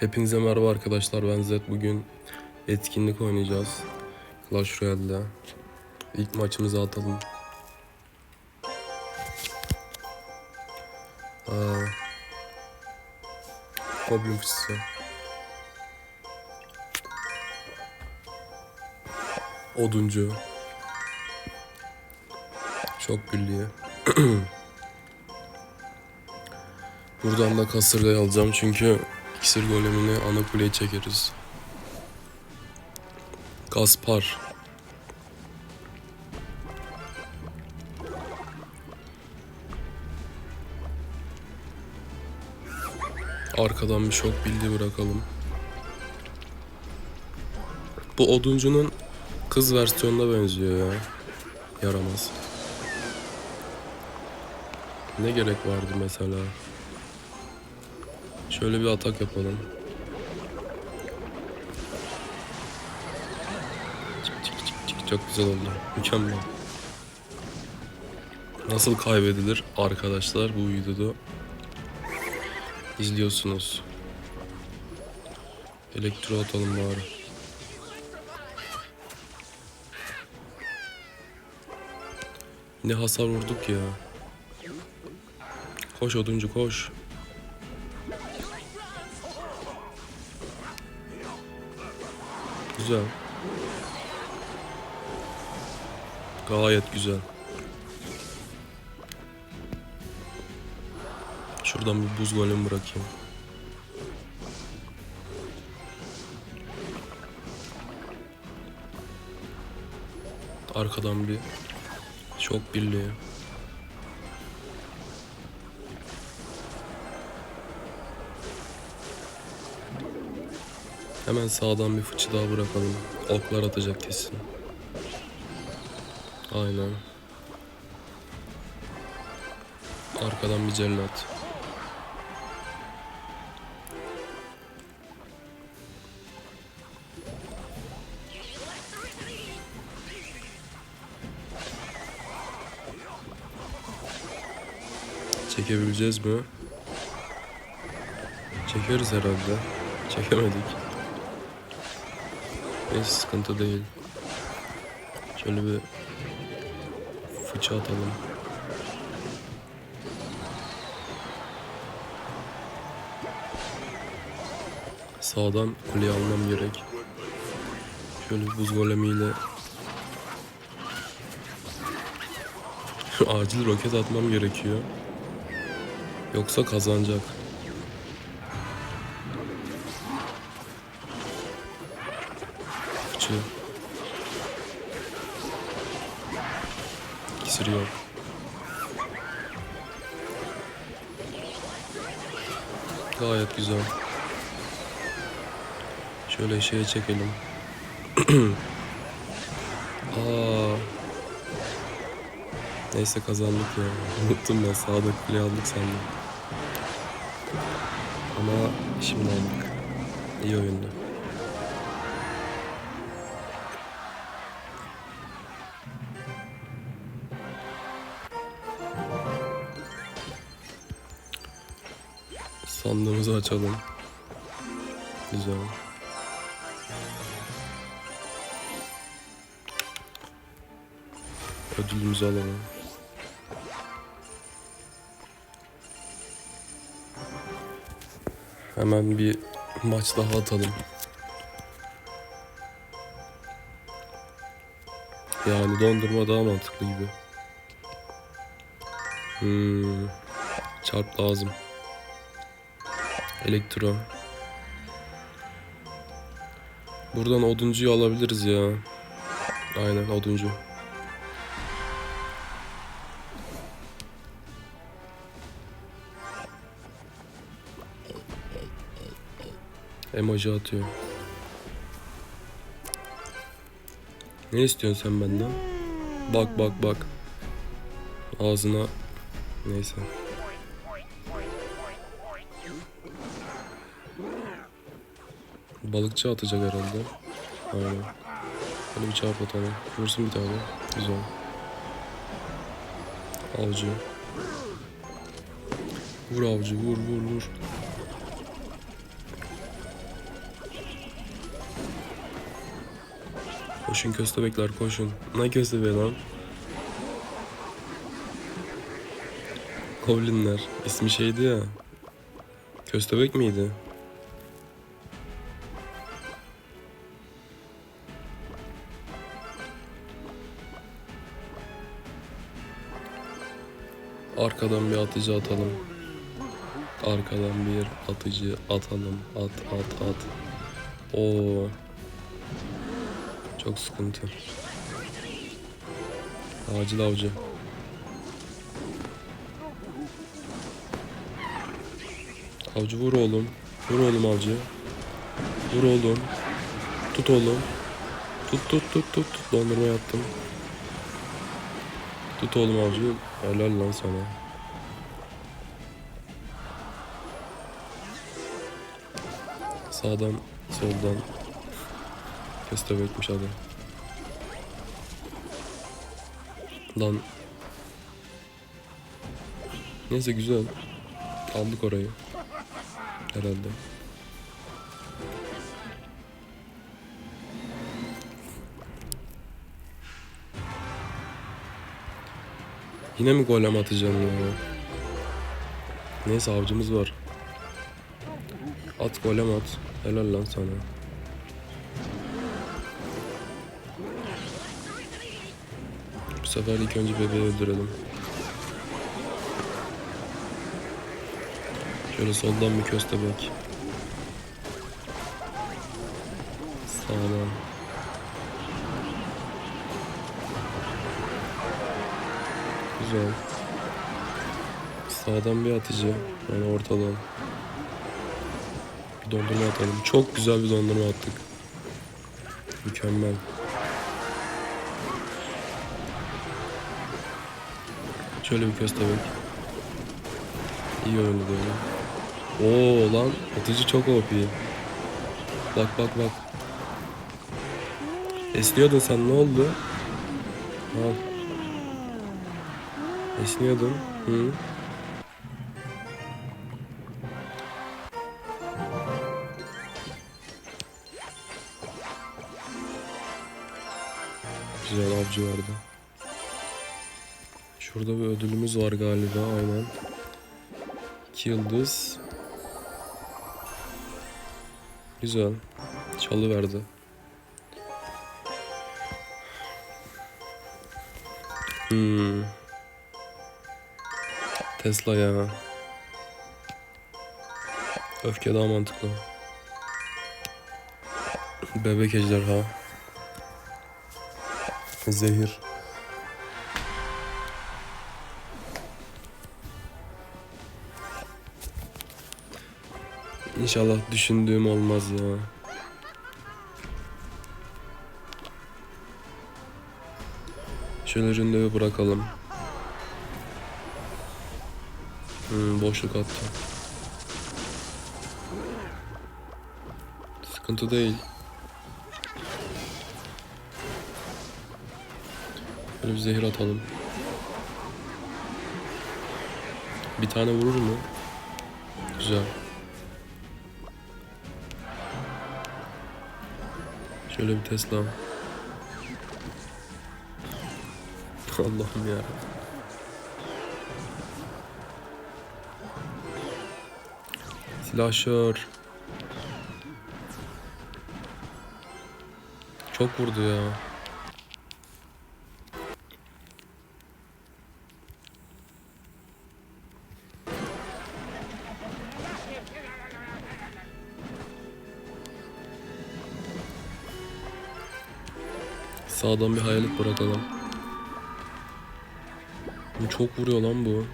Hepinize merhaba arkadaşlar ben Zed. Bugün etkinlik oynayacağız Clash Royale'de. İlk maçımızı atalım. Aa, Goblin fıçısı. Oduncu. Çok birliği. Buradan da kasırgayı alacağım çünkü iksir golemini ana kuleye çekeriz. Gaspar. Arkadan bir şok bildi bırakalım. Bu oduncunun kız versiyonuna benziyor ya. Yaramaz. Ne gerek vardı mesela? Şöyle bir atak yapalım. Çok güzel oldu. Mükemmel. Nasıl kaybedilir arkadaşlar bu videoda izliyorsunuz. Elektro atalım bari. Ne hasar vurduk ya. Koş oduncu koş. Güzel. Gayet güzel. Şuradan bir buz golem bırakayım. Arkadan bir şok birliği. Hemen sağdan bir fıçı daha bırakalım. Oklar atacak kesin. Aynen. Arkadan bir cellat. Çekebileceğiz mi? Çekeriz herhalde. Çekemedik. Neyse sıkıntı değil. Şöyle bir fıça atalım. Sağdan kuleyi almam gerek. Şöyle buz golemiyle acil roket atmam gerekiyor. Yoksa kazanacak. İkisiri yok. Gayet güzel. Şöyle şeye çekelim. Aa. Neyse kazandık ya. Unuttum ben sağda kule aldık sandım. Ama şimdi aldık. İyi oyundu. Sandığımızı açalım. Güzel. Ödülümüzü alalım. Hemen bir maç daha atalım. Yani dondurma daha mantıklı gibi. Hmm. Çarp lazım. Elektro. Buradan oduncuyu alabiliriz ya. Aynen oduncu. Emoji atıyor. Ne istiyorsun sen benden? Bak bak bak. Ağzına neyse. Balıkçı atacak herhalde. Aynen. Hadi bir çarp atalım. Vursun bir tane. Güzel. Avcı. Vur avcı vur vur vur. Koşun köstebekler koşun. Ne köstebeği lan? Goblinler. İsmi şeydi ya. Köstebek miydi? Arkadan bir atıcı atalım. Arkadan bir atıcı atalım. At at at. Oo. Çok sıkıntı. Acil avcı. Avcı vur oğlum. Vur oğlum avcı. Vur oğlum. Tut oğlum. Tut tut tut tut tut. Dondurma yaptım. Tut oğlum avcı. Helal lan sana. Sağdan, soldan. Köstebekmiş adam. Lan. Neyse güzel. Aldık orayı. Herhalde. Yine mi golem atacağım ya? Neyse avcımız var. At golem at. Helal lan sana. Bu sefer ilk önce bebeği öldürelim. Şöyle soldan bir köstebek. Sağdan. Güzel. Sağdan bir atıcı. Yani ortadan. Bir dondurma atalım. Çok güzel bir dondurma attık. Mükemmel. Şöyle bir köstebek. İyi oynadı böyle. Oo lan atıcı çok OP. Bak bak bak. Esniyordun sen ne oldu? Al. Esniyordun. Hı. Güzel avcı vardı. Şurada bir ödülümüz var galiba aynen. İki yıldız. Güzel. Çalı verdi. Hmm. Tesla ya. Öfke daha mantıklı. Bebek ejderha. Zehir. İnşallah düşündüğüm olmaz ya. Şöyle ründevi bırakalım. Hmm, boşluk attı. Sıkıntı değil. Böyle bir zehir atalım. Bir tane vurur mu? Güzel. Şöyle bir Tesla. Allah'ım ya. Silahşör. Çok vurdu ya. Sağdan bir hayalet bırakalım. Bu Çok vuruyor lan bu.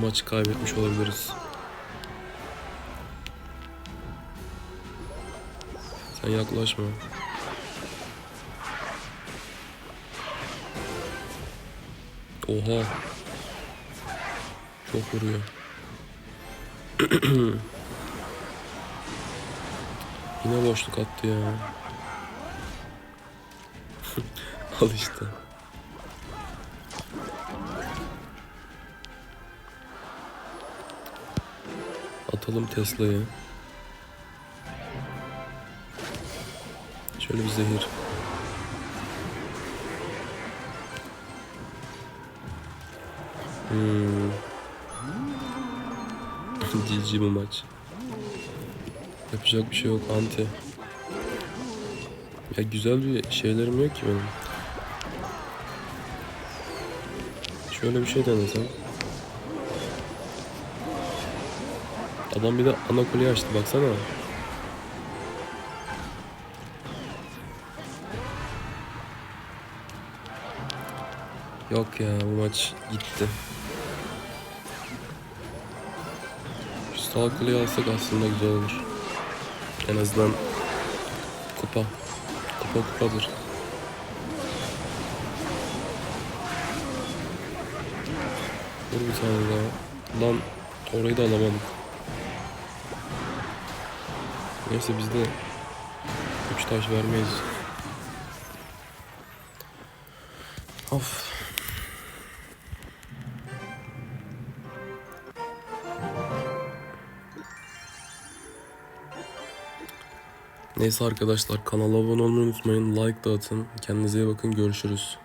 Maçı kaybetmiş olabiliriz. Sen yaklaşma. Oha. Çok vuruyor. Yine boşluk attı ya. Al işte. Atalım Tesla'yı. Şöyle bir zehir. Hmm. GG bu maç. Yapacak bir şey yok anti. Ya güzel bir şeylerim yok ki benim. Şöyle bir şey denesem. Adam bir de ana kuleyi açtı baksana. Yok ya bu maç gitti. Şu sağ kuleyi alsak aslında güzel olur. En azından kupa. Kupa kupadır. Dur bir tane daha. Lan orayı da alamadık. Neyse biz de 3 taş vermeyiz. Of. Neyse arkadaşlar kanala abone olmayı unutmayın. Like da atın. Kendinize iyi bakın. Görüşürüz.